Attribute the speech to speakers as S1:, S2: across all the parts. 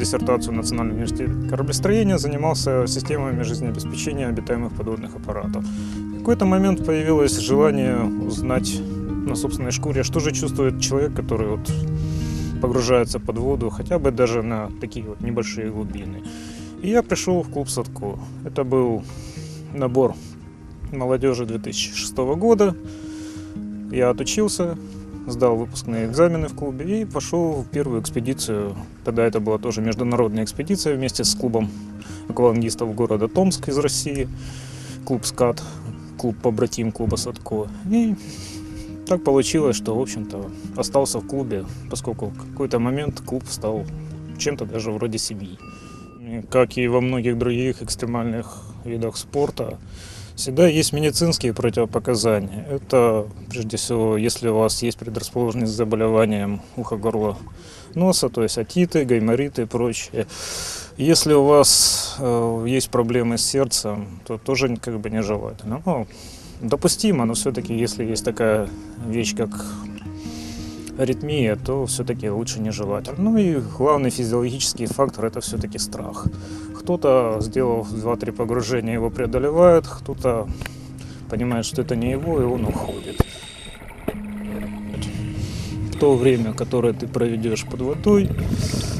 S1: диссертацию в Национальном университете кораблестроения, занимался системами жизнеобеспечения обитаемых подводных аппаратов. В какой-то момент появилось желание узнать на собственной шкуре, что же чувствует человек, который вот погружается под воду, хотя бы даже на такие вот небольшие глубины. И я пришел в клуб Садко. Это был набор молодежи 2006 года. Я отучился, сдал выпускные экзамены в клубе и пошел в первую экспедицию. Тогда это была тоже международная экспедиция вместе с клубом аквалангистов города Томск из России, клуб «Скат», клуб побратим клуба «Садко». И так получилось, что, в общем-то, остался в клубе, поскольку в какой-то момент клуб стал чем-то даже вроде семьи. Как и во многих других экстремальных видах спорта, Всегда есть медицинские противопоказания. Это, прежде всего, если у вас есть предрасположенность к заболеваниям уха, горла, носа, то есть атиты, гаймориты и прочее. Если у вас э, есть проблемы с сердцем, то тоже как бы нежелательно. Ну, допустимо, но все-таки, если есть такая вещь, как аритмия, то все-таки лучше нежелательно. Ну и главный физиологический фактор – это все-таки страх. Кто-то, сделав 2-3 погружения, его преодолевает, кто-то понимает, что это не его, и он уходит. То время, которое ты проведешь под водой,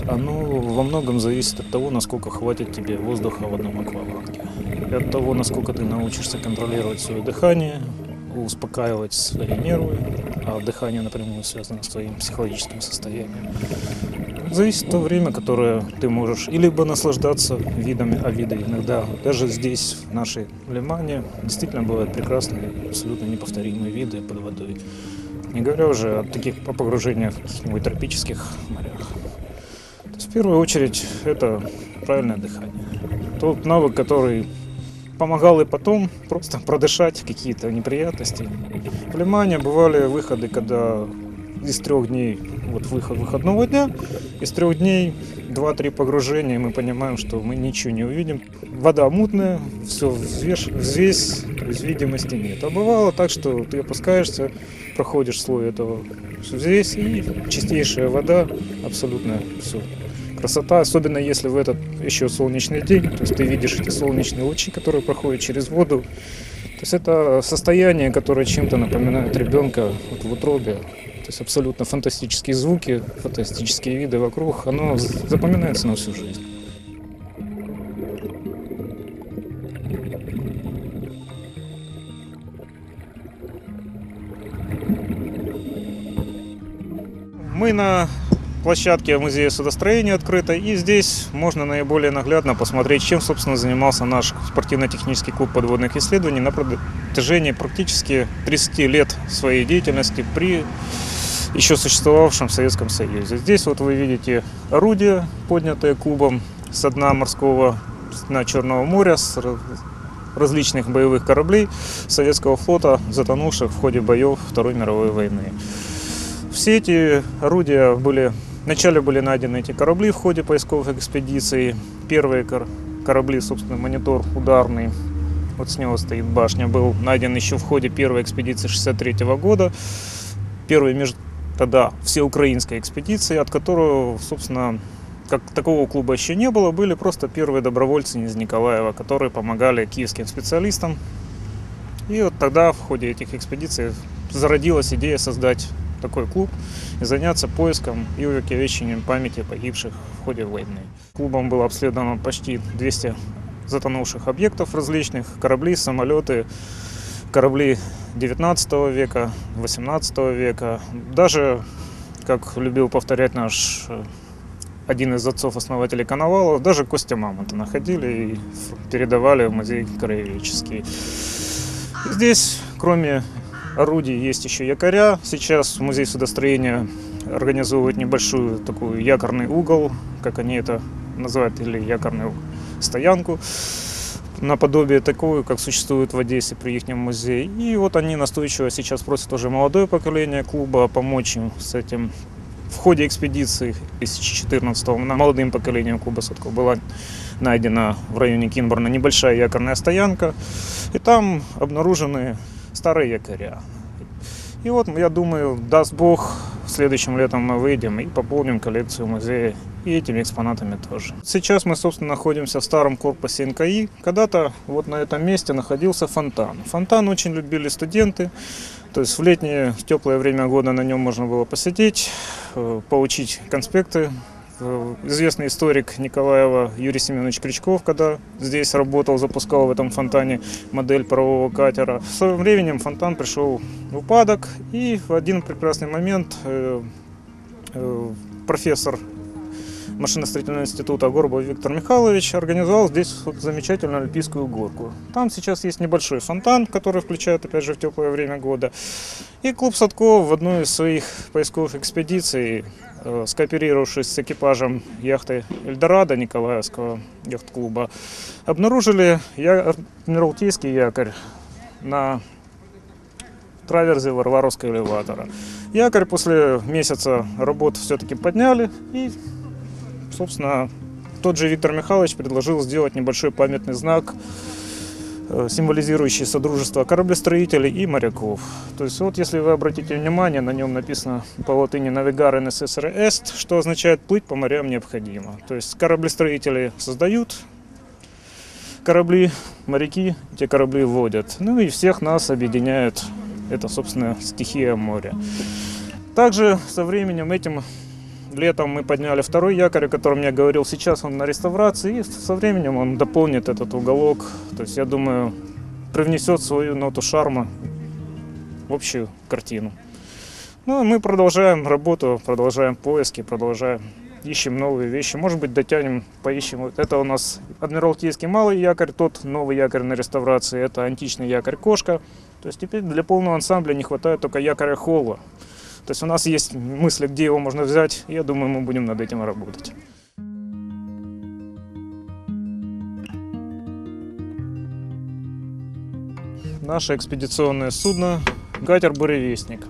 S1: оно во многом зависит от того, насколько хватит тебе воздуха в одном акваланге. И от того, насколько ты научишься контролировать свое дыхание, успокаивать свои нервы, а дыхание напрямую связано с твоим психологическим состоянием. Зависит то время, которое ты можешь и либо наслаждаться видами, а виды иногда даже здесь, в нашей Лимане, действительно бывают прекрасные, абсолютно неповторимые виды под водой. Не говоря уже о таких о погружениях в тропических морях. То есть, в первую очередь это правильное дыхание. Тот навык, который помогал и потом просто продышать какие-то неприятности. В бывали выходы, когда из трех дней вот выход выходного дня, из трех дней 2-3 погружения, мы понимаем, что мы ничего не увидим. Вода мутная, все взвесь, то есть видимости нет. А бывало так, что ты опускаешься, проходишь слой этого взвесь, и чистейшая вода, абсолютно все. Красота, особенно если в этот еще солнечный день, то есть ты видишь эти солнечные лучи, которые проходят через воду. То есть это состояние, которое чем-то напоминает ребенка вот в утробе, то есть абсолютно фантастические звуки, фантастические виды вокруг. Оно запоминается на всю жизнь. Мы на площадке музея судостроения открыто, и здесь можно наиболее наглядно посмотреть, чем, собственно, занимался наш спортивно-технический клуб подводных исследований на протяжении практически 30 лет своей деятельности при еще существовавшем Советском Союзе. Здесь вот вы видите орудия, поднятые клубом с дна морского на Черного моря, с различных боевых кораблей советского флота, затонувших в ходе боев Второй мировой войны. Все эти орудия были... Вначале были найдены эти корабли в ходе поисковых экспедиций. Первые корабли, собственно, монитор ударный, вот с него стоит башня, был найден еще в ходе первой экспедиции 63 года. Первый между тогда всеукраинской экспедиции, от которого, собственно, как такого клуба еще не было, были просто первые добровольцы из Николаева, которые помогали киевским специалистам. И вот тогда в ходе этих экспедиций зародилась идея создать такой клуб и заняться поиском и увековечением памяти погибших в ходе войны. Клубом было обследовано почти 200 затонувших объектов различных, корабли, самолеты, корабли 19 века, 18 века. Даже, как любил повторять наш э, один из отцов-основателей Коновалова, даже Костя Мамонта находили и передавали в музей краеведческий. Здесь, кроме орудий, есть еще якоря. Сейчас музей судостроения организовывает небольшую такую якорный угол, как они это называют, или якорную стоянку наподобие такую, как существует в Одессе при их музее. И вот они настойчиво сейчас просят тоже молодое поколение клуба помочь им с этим. В ходе экспедиции 2014 молодым поколением клуба Садко была найдена в районе Кинборна небольшая якорная стоянка. И там обнаружены старые якоря. И вот, я думаю, даст Бог, следующим летом мы выйдем и пополним коллекцию музея и этими экспонатами тоже. Сейчас мы, собственно, находимся в старом корпусе НКИ. Когда-то вот на этом месте находился фонтан. Фонтан очень любили студенты. То есть в летнее, в теплое время года на нем можно было посидеть, э, поучить конспекты. Э, Известный историк Николаева Юрий Семенович Крючков, когда здесь работал, запускал в этом фонтане модель парового катера. Со временем фонтан пришел в упадок, и в один прекрасный момент э, э, профессор машиностроительного института Горбов Виктор Михайлович организовал здесь вот замечательную альпийскую горку. Там сейчас есть небольшой фонтан, который включают опять же в теплое время года. И клуб Садко в одной из своих поисковых экспедиций, скооперировавшись с экипажем яхты Эльдорадо Николаевского яхт-клуба, обнаружили я, адмиралтейский якорь на траверзе Варваровского элеватора. Якорь после месяца работ все-таки подняли и собственно, тот же Виктор Михайлович предложил сделать небольшой памятный знак, э, символизирующий содружество кораблестроителей и моряков. То есть вот если вы обратите внимание, на нем написано по латыни «Навигare necessare est», что означает «плыть по морям необходимо». То есть кораблестроители создают корабли, моряки эти корабли водят. Ну и всех нас объединяет это, собственно, стихия моря. Также со временем этим Летом мы подняли второй якорь, о котором я говорил. Сейчас он на реставрации, и со временем он дополнит этот уголок. То есть, я думаю, привнесет свою ноту шарма в общую картину. Ну, мы продолжаем работу, продолжаем поиски, продолжаем ищем новые вещи. Может быть, дотянем, поищем. Вот это у нас Адмиралтейский малый якорь, тот новый якорь на реставрации. Это античный якорь Кошка. То есть теперь для полного ансамбля не хватает только якоря Холла. То есть у нас есть мысли, где его можно взять. Я думаю, мы будем над этим работать. Наше экспедиционное судно – катер «Буревестник».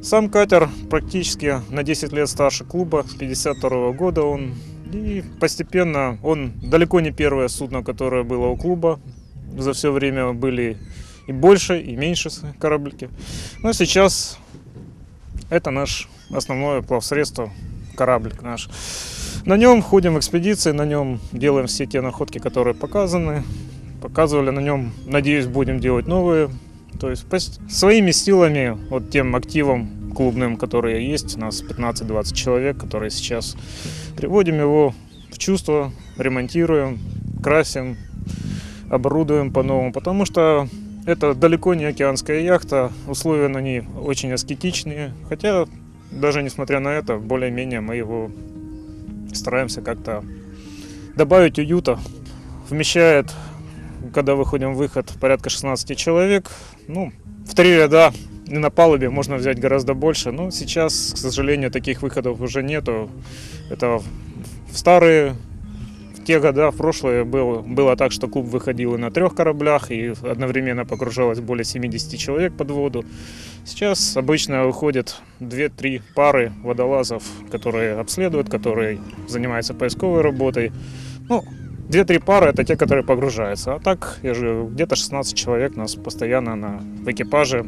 S1: Сам катер практически на 10 лет старше клуба, 52 года он. И постепенно он далеко не первое судно, которое было у клуба. За все время были и больше, и меньше кораблики. Но сейчас это наш основное плавсредство, кораблик наш. На нем ходим в экспедиции, на нем делаем все те находки, которые показаны. Показывали на нем, надеюсь, будем делать новые. То есть своими силами, вот тем активом клубным, которые есть, у нас 15-20 человек, которые сейчас приводим его в чувство, ремонтируем, красим, оборудуем по-новому, потому что это далеко не океанская яхта, условия на ней очень аскетичные, хотя даже несмотря на это, более-менее мы его стараемся как-то добавить уюта. Вмещает, когда выходим в выход, порядка 16 человек. Ну, в три ряда и на палубе можно взять гораздо больше, но сейчас, к сожалению, таких выходов уже нету. Это в старые те года, в прошлое, было, было так, что клуб выходил и на трех кораблях, и одновременно погружалось более 70 человек под воду. Сейчас обычно выходят 2-3 пары водолазов, которые обследуют, которые занимаются поисковой работой. Ну, 2-3 пары это те, которые погружаются. А так, я же где-то 16 человек у нас постоянно на, в экипаже.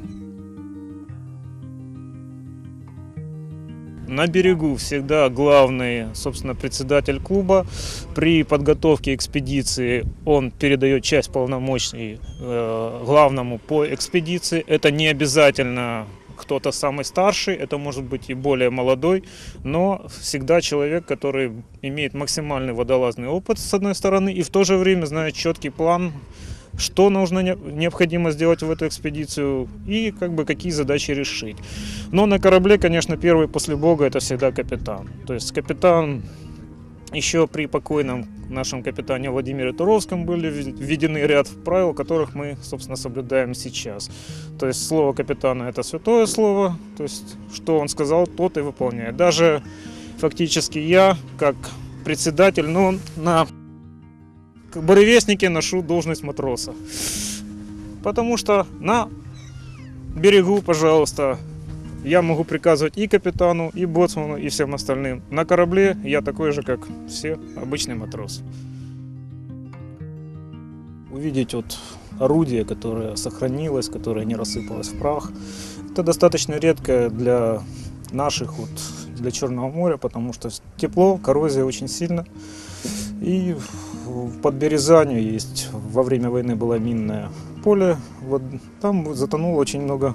S1: На берегу всегда главный, собственно, председатель клуба. При подготовке экспедиции он передает часть полномочий э, главному по экспедиции. Это не обязательно кто-то самый старший, это может быть и более молодой, но всегда человек, который имеет максимальный водолазный опыт, с одной стороны, и в то же время знает четкий план что нужно необходимо сделать в эту экспедицию и как бы какие задачи решить. Но на корабле, конечно, первый после Бога это всегда капитан. То есть капитан еще при покойном нашем капитане Владимире Туровском были введены ряд правил, которых мы, собственно, соблюдаем сейчас. То есть слово капитана – это святое слово, то есть что он сказал, тот и выполняет. Даже фактически я, как председатель, ну, на буревестнике ношу должность матроса. Потому что на берегу, пожалуйста, я могу приказывать и капитану, и боцману, и всем остальным. На корабле я такой же, как все, обычный матрос. Увидеть вот орудие, которое сохранилось, которое не рассыпалось в прах, это достаточно редко для наших вот для Черного моря, потому что тепло, коррозия очень сильно. И под Березанью есть, во время войны было минное поле, вот там затонуло очень много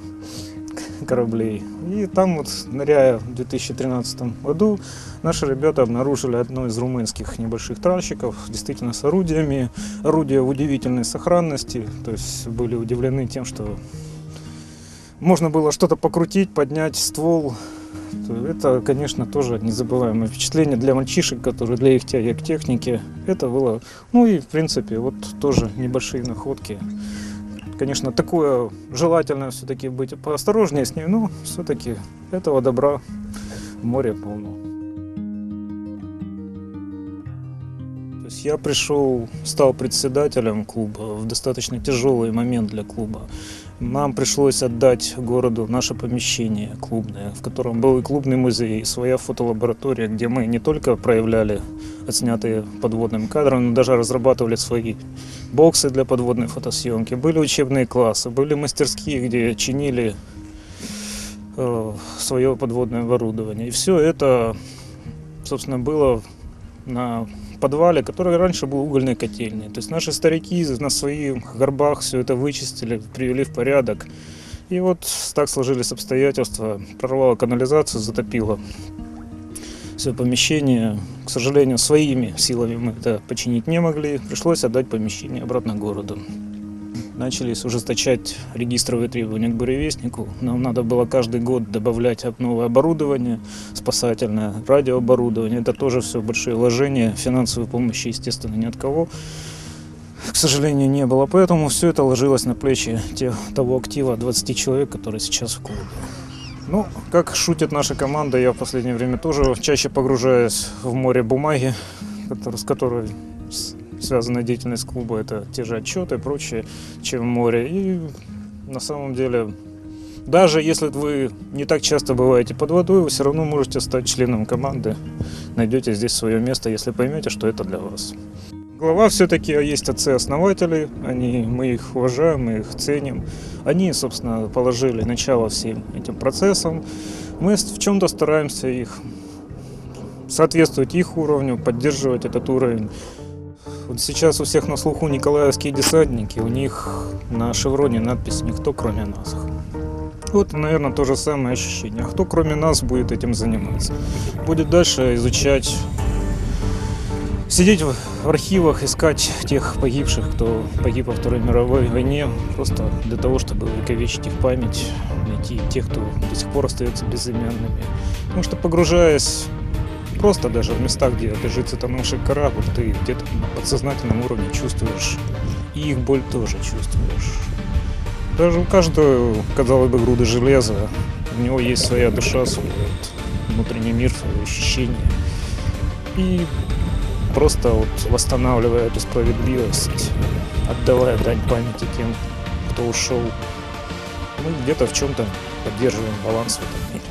S1: кораблей. И там вот, ныряя в 2013 году, наши ребята обнаружили одно из румынских небольших тральщиков, действительно с орудиями. Орудия в удивительной сохранности, то есть были удивлены тем, что можно было что-то покрутить, поднять ствол. Это, конечно, тоже незабываемое впечатление для мальчишек, которые для их тяги к технике. Это было, ну и в принципе, вот тоже небольшие находки. Конечно, такое желательно все-таки быть поосторожнее с ней, но все-таки этого добра море полно. То есть я пришел, стал председателем клуба в достаточно тяжелый момент для клуба. Нам пришлось отдать городу наше помещение клубное, в котором был и клубный музей, и своя фотолаборатория, где мы не только проявляли отснятые подводным кадром, но даже разрабатывали свои боксы для подводной фотосъемки. Были учебные классы, были мастерские, где чинили э, свое подводное оборудование. И все это, собственно, было на подвале, который раньше был угольной котельной. То есть наши старики на своих горбах все это вычистили, привели в порядок. И вот так сложились обстоятельства. Прорвало канализацию, затопило все помещение. К сожалению, своими силами мы это починить не могли. Пришлось отдать помещение обратно городу начались ужесточать регистровые требования к буревестнику. Нам надо было каждый год добавлять новое оборудование, спасательное, радиооборудование. Это тоже все большие вложения, финансовой помощи, естественно, ни от кого. К сожалению, не было, поэтому все это ложилось на плечи тех, того актива 20 человек, которые сейчас в клубе. Ну, как шутит наша команда, я в последнее время тоже чаще погружаюсь в море бумаги, с которой связанная деятельность клуба, это те же отчеты и прочее, чем море. И на самом деле, даже если вы не так часто бываете под водой, вы все равно можете стать членом команды, найдете здесь свое место, если поймете, что это для вас. Глава все-таки есть отцы-основатели, они, мы их уважаем, мы их ценим. Они, собственно, положили начало всем этим процессам. Мы в чем-то стараемся их соответствовать их уровню, поддерживать этот уровень. Вот сейчас у всех на слуху николаевские десантники, у них на шевроне надпись «Никто, кроме нас». Вот, наверное, то же самое ощущение. А кто, кроме нас, будет этим заниматься? Будет дальше изучать, сидеть в архивах, искать тех погибших, кто погиб во Второй мировой войне, просто для того, чтобы увековечить их память, найти тех, кто до сих пор остается безымянными. Потому что, погружаясь просто даже в местах, где лежит затонувший корабль, ты где-то на подсознательном уровне чувствуешь, и их боль тоже чувствуешь. Даже у каждого, казалось бы, груды железа, у него есть своя душа, свой внутренний мир, свои ощущения. И просто вот восстанавливая эту справедливость, отдавая дань памяти тем, кто ушел, мы где-то в чем-то поддерживаем баланс в этом мире.